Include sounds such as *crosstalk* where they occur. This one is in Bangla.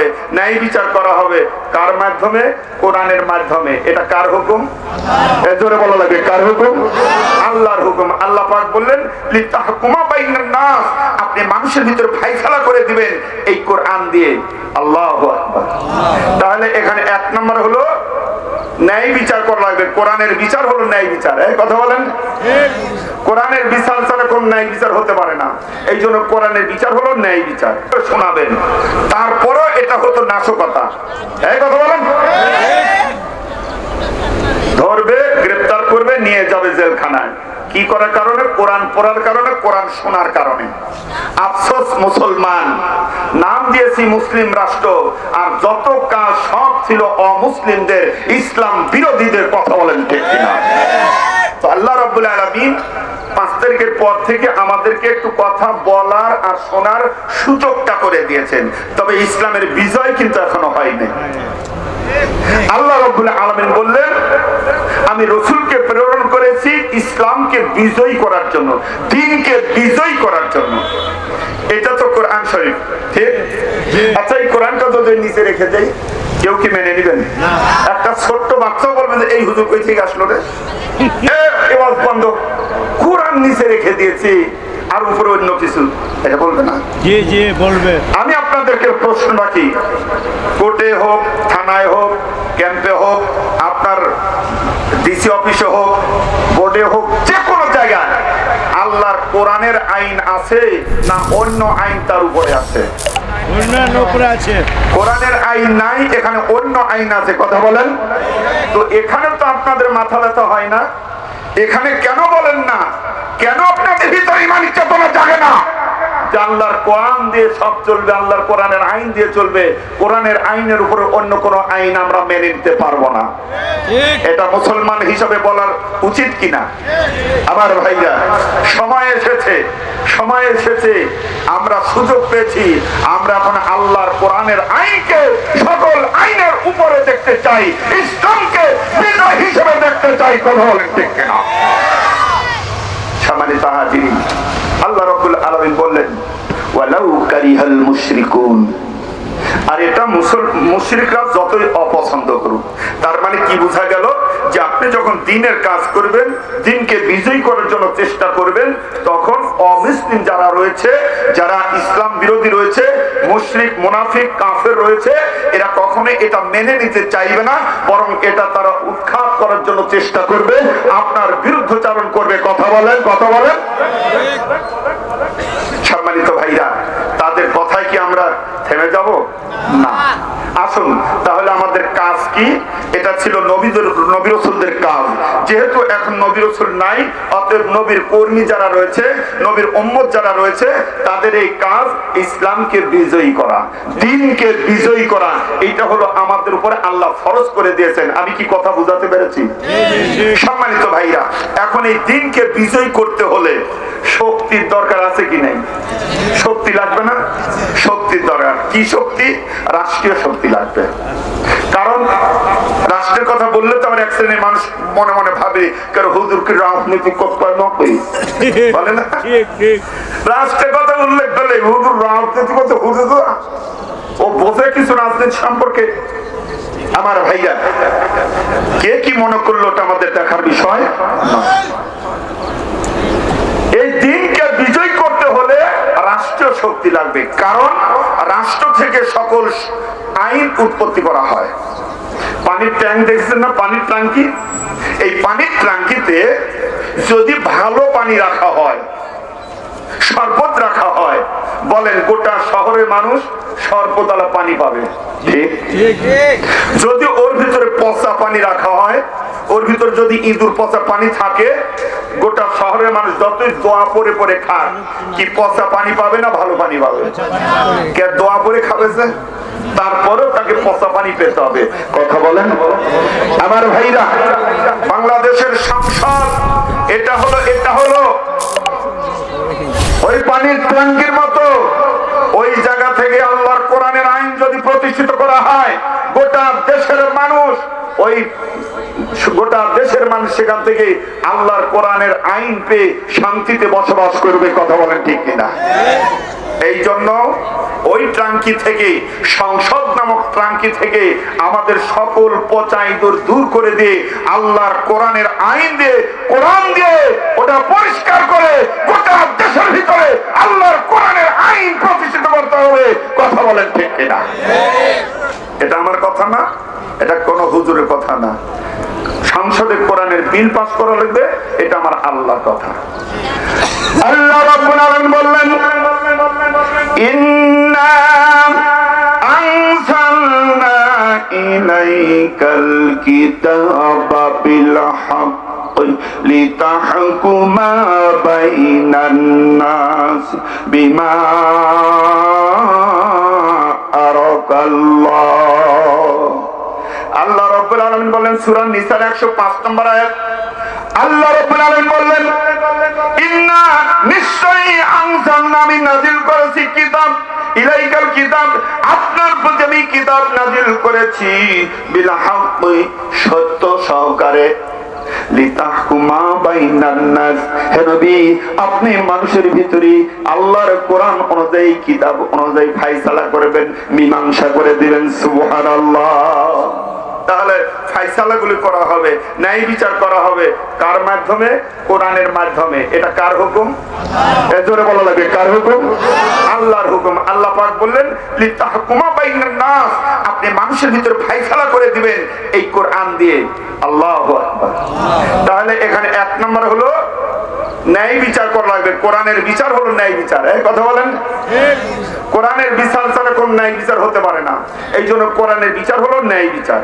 হবে, ন্যায় বিচার করা হবে। কার মাধ্যমে? কোরআনের মাধ্যমে। এটা কার হুকুম? জোরে বলা লাগবে, কার হুকুম? আল্লাহর হুকুম। আল্লাহ পাক বললেন নাস। আপনি মানুষের ভিতরে ফাইসালা করে দিবেন এই কোরআন দিয়ে। আল্লাহ তাহলে এখানে এক নম্বর হলো ন্যায় বিচার করা লাগবে। কোরআনের বিচার হলো ন্যায় বিচার। এই কথা বলেন? কোরআনের বিচার ছাড়া কোন ন্যায় বিচার হতে পারে না। এই জন্য কোরআনের বিচার হলো ন্যায় বিচার। শোনাবেন। তারপরও এটা হতো নাশকতা। এই কথা বলেন? ধরবে, গ্রেপ্তার করবে, নিয়ে যাবে জেলখানায়। কি করার কারণে? কোরআন পড়ার কারণে, কোরআন শোনার কারণে। আফসোস মুসলমান। নাম দিয়েছি মুসলিম রাষ্ট্র, আর যত কাজ সব ছিল অমুসলিমদের, ইসলাম বিরোধীদের কথা বলেন ঠিক কিনা? আল্লাহ পাঁচ তারিখের পর থেকে আমাদেরকে একটু কথা বলার আর শোনার সুযোগটা করে দিয়েছেন। তবে ইসলামের বিজয় কিন্তু এখনও হয়নি। আল্লাহ রব্বুল আলমিন বললেন, আমি রসুলকে প্রেরণ করেছি ইসলামকে বিজয়ী করার জন্য দিনকে বিজয়ী করার জন্য। এটা তো কোরআন শরীফ ঠিক? আচ্ছা এই কোরআনটা যদি নিচে রেখে দেই কেউ কি মেনে নিবেন? একটা ছোট্ট বাচ্চাও বলবে যে এই হুজুর কই থেকে আসলো রে? বন্ধ। কোরআন নিচে রেখে দিয়েছি আর উপরে অন্য কিছু। এটা বলবে না? জি জি বলবে। আমি আপনাদেরকে প্রশ্ন রাখি। কোর্টে হোক থানায় হোক ক্যাম্পে হোক অফিসে হোক বোর্ডে হোক যে কোনো জায়গায়। আল্লাহর কোরআনের আইন আছে না অন্য আইন তার উপরে আছে? কোরআনের আইন নাই এখানে অন্য আইন আছে। কথা বলেন? তো এখানে তো আপনাদের মাথা ব্যথা হয় না। এখানে কেন বলেন না? কেন আপনাদের ভিতরে আল্লাহর কোরআন দিয়ে সব চলবে, আল্লাহর কোরআনের আইন দিয়ে চলবে, কোরআনের আইনের উপরে অন্য কোনো আইন আমরা মেনে নিতে পারব না। এটা মুসলমান হিসাবে বলার উচিত কিনা? আবার ভাইরা, সময় এসেছে সময় এসেছে, আমরা সুযোগ পেয়েছি, আমরা এখন আল্লাহর কোরআনের আইনকে সকল আইনের উপরে দেখতে চাই, ইসলামকে বিজয় হিসেবে দেখতে চাই, কথা বলেন ঠিক কিনা? সম্মানিত হাজিরিন আল্লাহ রব্বুল আলামিন বললেন ওয়ালাউ আর এটা মুশরিকরা যতই অপছন্দ করুক, তার মানে কি বোঝা গেল যে আপনি যখন দিনের কাজ করবেন, দিনকে বিজয়ী করার জন্য চেষ্টা করবেন, তখন অমুসলিম যারা রয়েছে, যারা ইসলাম বিরোধী রয়েছে, মুশরিক, মুনাফিক, কাফের রয়েছে, এরা কখনোই এটা মেনে নিতে চাইবে না, বরং এটা তারা উৎখাত করার জন্য চেষ্টা করবে, আপনার বিরুদ্ধচারণ করবে। কথা বলেন কথা বলেন। সম্মানিত ভাইরা আমরা থেমে যাব? না। আসুন তাহলে আমাদের কাজ কি? এটা ছিল নবীদের নবী রসুলদের কাজ। যেহেতু এখন নবী রসুল নাই অতএব নবীর কর্মী যারা রয়েছে নবীর উম্মত যারা রয়েছে তাদের এই কাজ ইসলামকে বিজয়ী করা দিনকে বিজয়ী করা এইটা হলো আমাদের উপরে আল্লাহ ফরজ করে দিয়েছেন। আমি কি কথা বুঝাতে পেরেছি? সম্মানিত ভাইরা এখন এই দিনকে বিজয় করতে হলে শক্তির দরকার আছে কি নাই? শক্তি লাগবে না? শক্তির দরকার। কি শক্তি? রাষ্ট্রীয় শক্তি লাগবে। কারণ রাষ্ট্রের কথা বললে তো আমার এক শ্রেণির মানুষ মনে মনে ভাবে কারণ হুজুরকে রাজনৈতিক করতে নকই? *laughs* বলে না? রাষ্ট্রের কথা উল্লেখ করলে হুজুর রাজনীতি করতে হুজুর ও বোঝে কিছু রাজনীতি সম্পর্কে। আমার ভাইয়া কে কি মনে করল ওটা আমাদের দেখার বিষয় না। এই দিনকে বিজয় করতে হলে রাষ্ট্রীয় শক্তি লাগবে। কারণ রাষ্ট্র থেকে সকল আইন উৎপত্তি করা হয়। পানির ট্যাঙ্ক দেখছেন না? পানির ট্যাঙ্কি? এই পানির ট্যাঙ্কিতে যদি ভালো পানি রাখা হয় শরবত রাখা হয় বলেন গোটা শহরের মানুষ সর্বতলা পানি পাবে। যদি ওর ভিতরে পচা পানি রাখা হয় ওর ভিতর যদি ইঁদুর পচা পানি থাকে, গোটা শহরের মানুষ যতই দোয়া পরে পরে খান কি পচা পানি পাবে না ভালো পানি পাবে? কে দোয়া পরে খাবে যে তারপরেও তাকে পচা পানি পেতে হবে। কথা বলেন? আমার ভাইরা, বাংলাদেশের সংসদ, এটা হলো এটা হলো ওই পানির ট্যাঙ্কির মতো। ওই জায়গা থেকে আল্লাহর কোরআনের আইন যদি প্রতিষ্ঠিত করা হয় গোটা দেশের মানুষ ওই গোটা দেশের মানুষ সেখান থেকে আল্লাহর কোরআনের আইন পেয়ে শান্তিতে বসবাস করবে, কথা বলেন ঠিক কিনা? এই জন্য ওই ট্রাঙ্কি থেকে, সংসদ নামক ট্রাঙ্কি থেকে আমাদের সকল পচা ইঁদুর দূর করে দিয়ে আল্লাহর কোরআনের আইন দিয়ে, কোরআন দিয়ে ওটা পরিষ্কার করে গোটা দেশের ভিতরে আল্লাহর কোরআনের আইন প্রতিষ্ঠিত করতে হবে, কথা বলেন ঠিক কিনা? এটা আমার কথা না, এটা কোনো হুজুরের কথা না। সংসদে কোরআনের বিল পাস করা লাগবে, এটা আমার আল্লাহর কথা। আল্লাহ রাব্বুল আলামিন বললেন, ইন্না আনসালনা ইলাইকাল কিতাবা বিল হক লিতাহকুমা বাইনান নাস বিমা বললেন সূরা নিসার 105 নম্বর আয়াত। আল্লাহ রাব্বুল বললেন, ইন্না নিশ্চয়ই আমি নাযিল করেছি কিতাব। ইলাইকাল কিতাব, আপনার প্রতি আমি কিতাব নাযিল করেছি সত্য সহকারে। আপনি মানুষের ভিতরে আল্লাহর কোরআন অনুযায়ী, কিতাব অনুযায়ী ফাইসালা করবেন, মীমাংসা করে দিবেন। সুবহানাল্লাহ। তাহলে ফাইসালাগুলি করা হবে, ন্যায় বিচার করা হবে। কার মাধ্যমে? কোরআনের মাধ্যমে। এটা কার হুকুম? এ জোরে বলা লাগে কার হুকুম? আল্লাহর হুকুম। আল্লাহ পাক বললেন, লিতাহকুমা বাইনান নাস আপনি মানুষের ভিতরে ফাইসালা করে দিবেন এই কোরআন দিয়ে। আল্লাহু আকবার। তাহলে এখানে এক নম্বর হলো, ন্যায় বিচার করা লাগবে। কোরআনের বিচার হলো ন্যায় বিচার। এই কথা বলেন? কোরআনের বিচার ছাড়া কোন ন্যায় বিচার হতে পারে না। এই জন্য কোরআনের বিচার হলো ন্যায় বিচার।